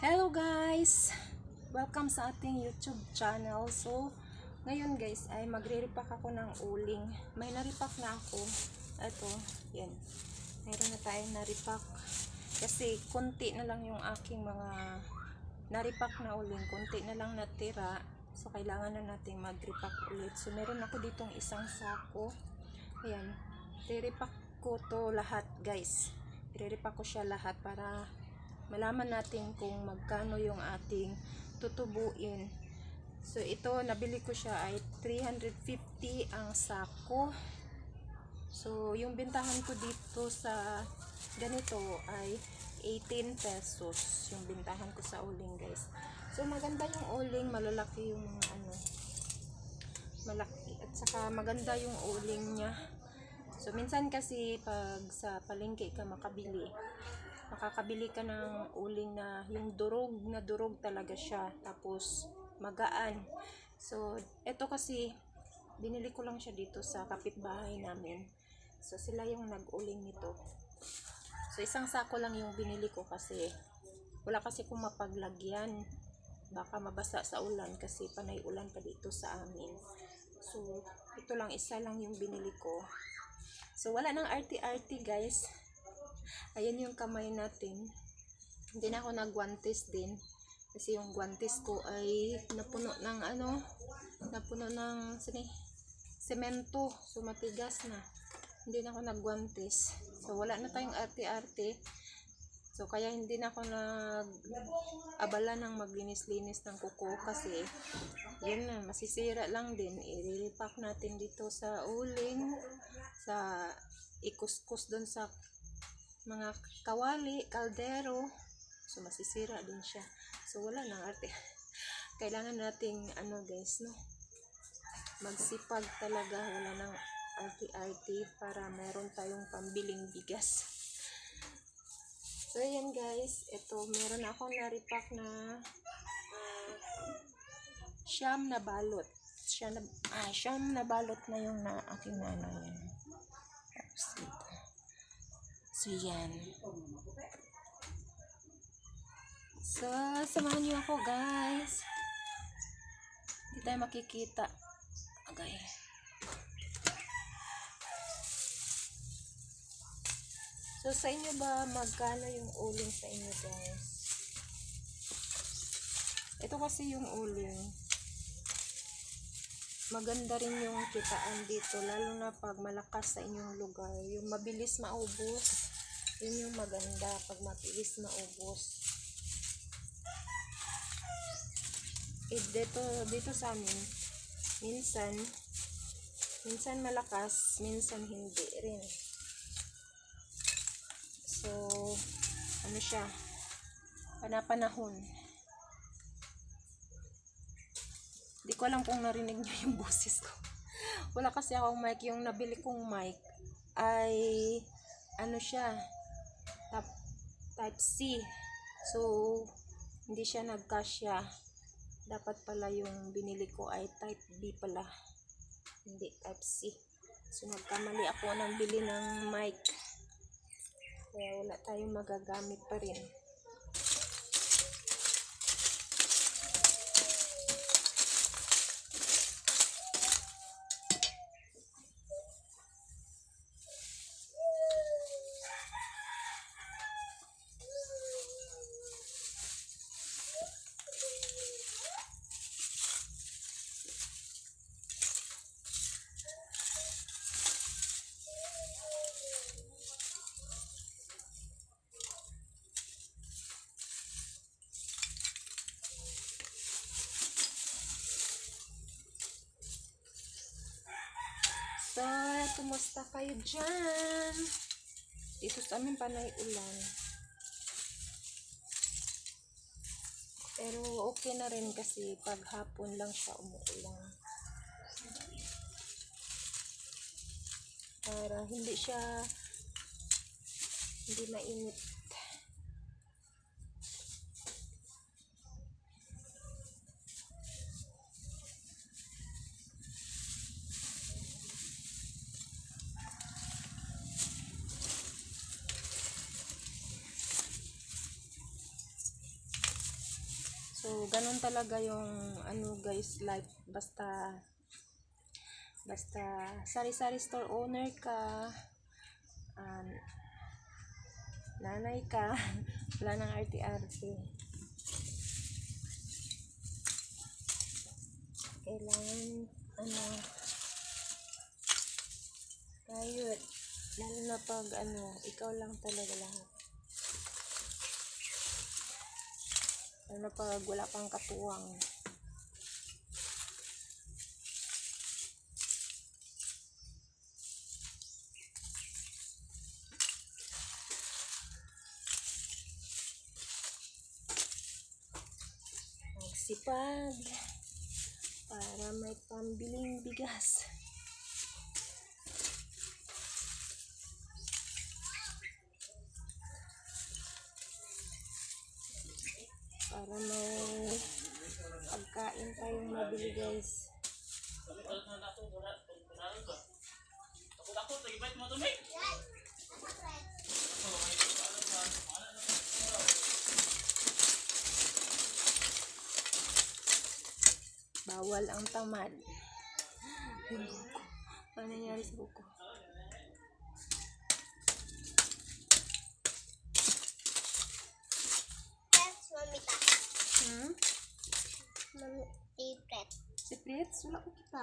Hello guys! Welcome sa ating YouTube channel. So, ngayon guys ay magre-repack ako ng uling. May na-repack na ako. Ito, yan. Mayroon na tayong na-repack. Kasi konti na lang yung aking mga na-repack na uling. Konti na lang natira. So, kailangan na nating mag-repack ulit. So, meron ako ditong isang sako. Ayan. I-repack ko to lahat guys. I-repack ko siya lahat para malaman natin kung magkano yung ating tutubuin. So, ito, nabili ko siya ay 350 ang sako. So, yung bintahan ko dito sa ganito ay 18 pesos yung bintahan ko sa uling guys. So, maganda yung uling, malalaki yung mga ano, malaki. At saka maganda yung uling niya. So, minsan kasi pag sa palengke ka makabili, makakabili ka ng uling na yung durog na durog talaga siya tapos magaan. So eto kasi binili ko lang siya dito sa kapitbahay namin. So sila yung nag-uling nito. So isang sako lang yung binili ko kasi wala kasi kung mapaglagyan. Baka mabasa sa ulan kasi panay ulan pa dito sa amin. So ito lang isa lang yung binili ko. So wala nang arty-arty guys ayan yung kamay natin. Hindi na ako nagwantes din. Kasi yung guantes ko ay napuno ng ano napuno ng sini semento. So matigas na. Hindi na ako nagguantes so wala na tayong arte-arte. So kaya hindi na ako nag abala ng maglinis-linis ng kuko kasi yun na masisira lang din. I-repack natin dito sa uling sa ikuskus doon sa mga kawali, kaldero. So, masisira din siya. So, wala nang arte. Kailangan nating, ano guys, no? Magsipag talaga. Wala nang arte-arte para meron tayong pambiling bigas. So, ayan guys. Ito, meron ako na-repack na ah, siyam na balot. Siya na, ah, siyam na balot na yung na aking. Yan. So, yan. So, samahan niyo ako, guys. Hindi tayo makikita. Okay. So, sa inyo ba, magkano yung uling sa inyo, guys? Ito kasi yung uling. Maganda rin yung kitaan dito, lalo na pag malakas sa inyong lugar. Yung mabilis maubos, yun yung maganda pag mabilis maubos. Eh, dito, dito sa amin, minsan, minsan malakas, minsan hindi rin. So, ano siya, panapanahon. Hindi ko alam kung narinig niyo yung boses ko. Wala kasi akong mic. Yung nabili kong mic ay ano siya type C. So, hindi siya nagkasya. Dapat pala yung binili ko ay type B pala. Hindi, type C. So, nagkamali ako ng bili ng mic. Kaya wala tayong magagamit pa rin. So, kumusta kayo dyan? Dito sa amin panay ulan. Pero okay na rin kasi pag hapon lang siya umuulan. Para hindi siya hindi mainit. So, ganun talaga yung ano guys, life. Basta, basta, sari-sari store owner ka, um, nanay ka, wala nang arte-arte. Kailangan, ano, tayo, lalo na pag, ano, ikaw lang talaga lahat. Lalo na pag wala pang katuwang. Magsipag para may pambiling bigas. Para may pagkain tayong mabili guys. Bawal ang tamad. Ano nangyari sa buko? Si Fritz? Wala ko kita.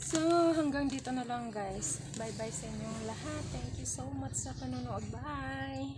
So, hanggang dito na lang guys. Bye-bye sa inyong lahat. Thank you so much sa panonood. Bye!